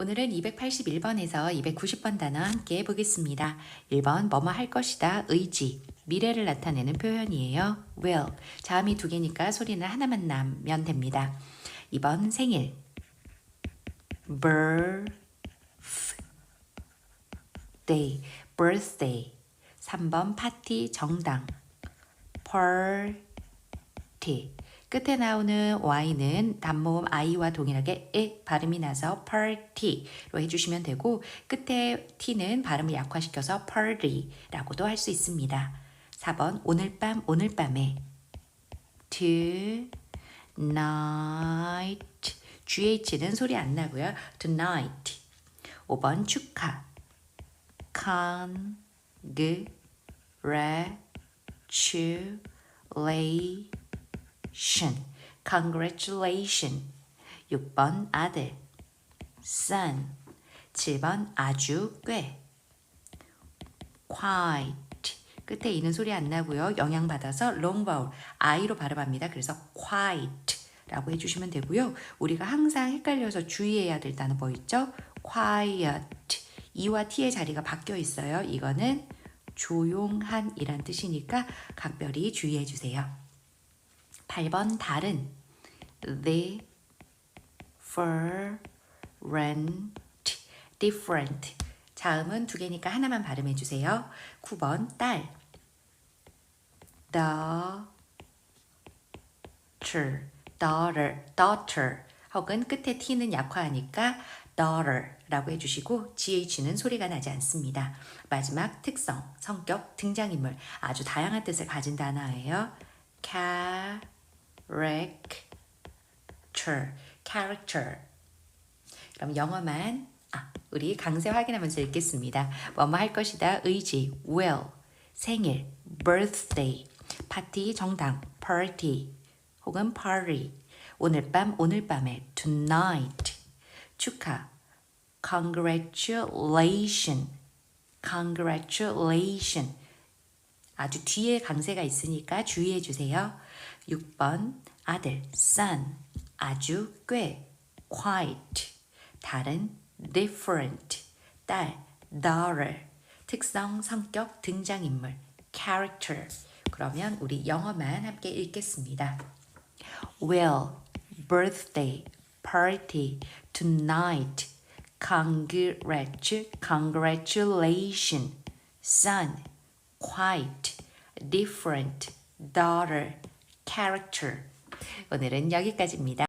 오늘은 281번에서 290번 단어 함께 보겠습니다. 1번 뭐뭐 할 것이다 의지. 미래를 나타내는 표현이에요. will. 자음이 두 개니까 소리는 하나만 나면 됩니다. 2번 생일. birth day birthday. 3번 파티 정당. party 끝에 나오는 y는 단모음 i와 동일하게 에 발음이 나서 party로 해주시면 되고 끝에 t는 발음을 약화시켜서 party라고도 할 수 있습니다. 4번 오늘 밤 오늘 밤에. Tonight. GH는 소리 안 나고요. tonight. 5번 축하. Congratulation congratulation 6번 아들 son 7번 아주 꽤 quite 끝에 이는 소리 안 나고요. 영향받아서 long vowel i로 발음합니다. 그래서 quite 라고 해주시면 되고요. 우리가 항상 헷갈려서 주의해야 될 단어 뭐 있죠? quiet e와 t의 자리가 바뀌어 있어요. 이거는 조용한 이란 뜻이니까 각별히 주의해 주세요. 8번 다른. The different. Different. 자음은 두 개니까 하나만 발음해 주세요. 9번 딸. Daughter. Daughter. Daughter. 혹은 끝에 t는 약화하니까 daughter라고 해주시고 GH는 소리가 나지 않습니다. 마지막 특성, 성격, 등장인물. 아주 다양한 뜻을 가진 단어예요. Character, character. 그럼 영어만 아, 우리 강세 확인하면서 읽겠습니다. 뭐뭐 할 것이다 의지, will, 생일, birthday, 파티, 정당, party 혹은 party. 오늘 밤, 오늘 밤에 tonight. 축하. congratulation. congratulation. 아주 뒤에 강세가 있으니까 주의해 주세요. 6번 아들 son 아주 꽤 quite 다른 different 딸 daughter 특성 성격 등장인물 character 그러면 우리 영어만 함께 읽겠습니다. will birthday party tonight congratulation congratulation son quite different daughter character 오늘은 여기까지입니다.